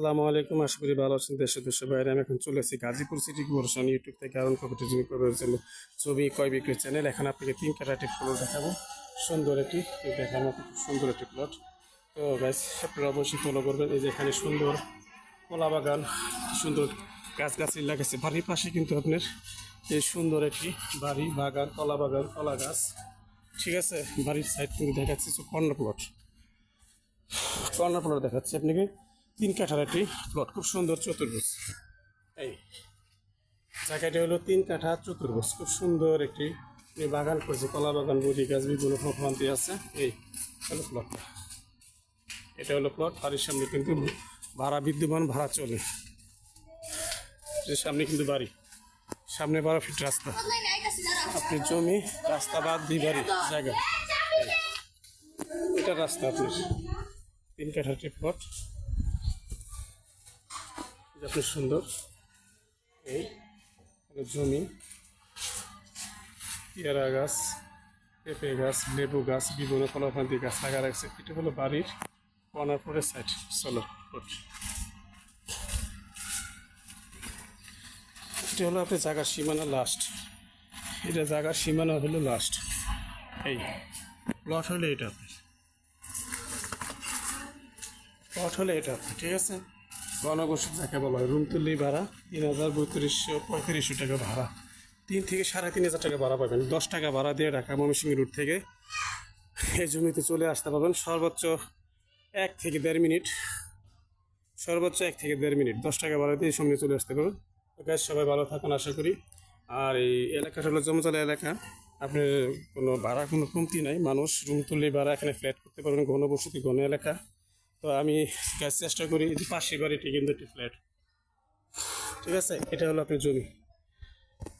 আসসালামু আলাইকুম, আশা করি ভালো আছেন দেশে দেশে বাইরে। আমি এখন চলে এসেছি গাজীপুর সিটি কর্পোরেশন ইউটিউব থেকে। আরন প্রপার্টি জমি করবে ছবি কয় বিক্রি চ্যানেল এখানে আপনাকে তিন ক্যারাটি প্লট দেখাবো। সুন্দর একটি মতো খুব সুন্দর একটি প্লট তো গাছ আপনারা অবশ্যই ফলো করবেন। এই যে এখানে সুন্দর কলা বাগান, সুন্দর গাছগাছালি লাগাচ্ছে বাড়ির পাশে কিন্তু আপনার এই সুন্দর একটি বাড়ি, বাগান, কলা বাগান, কলা গাছ। ঠিক আছে? বাড়ির সাইড কিন্তু দেখাচ্ছে কর্নার প্লট কর্নার প্লট দেখাচ্ছি আপনাকে। তিন কাঠার একটি প্লট খুব সুন্দর চতুর্ভুজ। এই জায়গাটি হলো তিন কাঠা চতুর্ভুজ। খুব সুন্দর একটি বাগান করছে, কলা বাগান বড়ি গাছ, বিভিন্ন ফলফলান্তি আছে। এই হলো প্লটটা এটা হলো প্লট বাড়ির সামনে কিন্তু ভাড়া বিদ্যমান, ভাড়া চলে। যে সামনে কিন্তু বাড়ি। সামনে বারো ফিট রাস্তা। আপনি জমি, রাস্তা বাদ দিয়ে বাড়ি জায়গা এটা রাস্তা আপনার। তিন কাঠার প্লট যত সুন্দর। এই জমি। পেয়ারা গাছ, পেঁপে গাছ, লেবু গাছ, বিভিন্ন ফলফান্তি গাছ লাগা রাখছে এটা হলো বাড়ির কর্নার পরের সাইড চলো এটা হলো আপনার জায়গার সীমানা লাস্ট এটা জায়গার সীমানা হলো লাস্ট এই প্লট হলে এটা আপনার। প্লট হলো এটা ঠিক আছে? গণবসত যাকে বলা হয়, রুম তুলি ভাড়া, তিন হাজার বত্রিশশো পঁয়ত্রিশশো টাকা ভাড়া। তিন থেকে সাড়ে তিন হাজার টাকা ভাড়া পাবেন, দশ টাকা ভাড়া দিয়ে ঢাকা ময়মনসিংহ রুট থেকে। এই জমিতে চলে আসতে পারবেন, সর্বোচ্চ এক থেকে দেড় মিনিট। সর্বোচ্চ এক থেকে দেড় মিনিট, দশ টাকা ভাড়া দিয়ে সামনে চলে আসতে পারবেন। গ্যাস সবাই ভালো থাকুন, আশা করি। আর এই এলাকাটা হলো জমজলা এলাকা। আপনার কোনো ভাড়া, কোনো কমতি নাই। মানুষ রুম ভাড়া এখানে ফ্ল্যাট করতে পারবেন ঘনবসতি ঘন এলাকা। তো আমি কাজ চেষ্টা করি যে পাশের বাড়িটি কিন্তু একটি ফ্ল্যাট ঠিক আছে? এটা হলো আপনার জমি।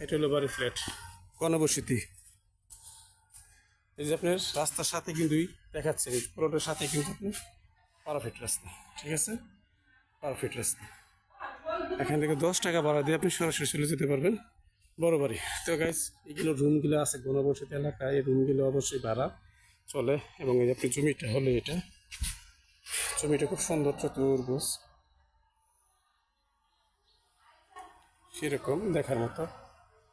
এটা হলো বাড়ির ফ্ল্যাট গণবসতি এই যে আপনার রাস্তার সাথে কিন্তু দেখাচ্ছে পুরোটার সাথে কিন্তু আপনি পারফেক্ট রাস্তা। ঠিক আছে? পারফেক্ট রাস্তা। এখান থেকে দশ টাকা ভাড়া দিয়ে আপনি সরাসরি চলে যেতে পারবেন বড় বাড়ি। তো গাইজ এগুলো রুমগুলো আছে গণবসতি এলাকায়, এই রুমগুলো অবশ্যই ভাড়া চলে এবং এই যে আপনি জমিটা হলো এটা। জমিটা খুব সুন্দর চতুর্ভুজ সেরকম দেখার মতো?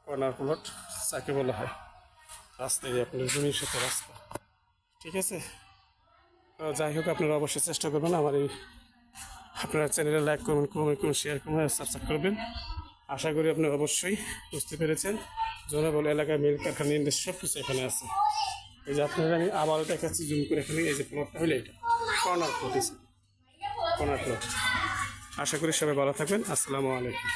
কর্নার প্লট, যাকে বলা হয়। রাস্তায় আপনার জমির সাথে রাস্তা। ঠিক আছে? যাই হোক, আপনারা অবশ্যই চেষ্টা করবেন আমার এই আপনারা চ্যানেলে লাইক করবেন কমেন্ট করবেন শেয়ার করবেন সাবস্ক্রাইব করবেন। আশা করি আপনি অবশ্যই বুঝতে পেরেছেন। জনবল এলাকায় মিল কারখানা, ইন্ডাস্ট্রি সব কিছু এখানে আছে। এই যে আপনারা আমি আবারও দেখাচ্ছি, জুম করে এখানে এই যে প্লটটা হলো এটা। কর্নার প্লট কর্নার আশা করি সবাই ভালো থাকবেন। আসসালামু আলাইকুম।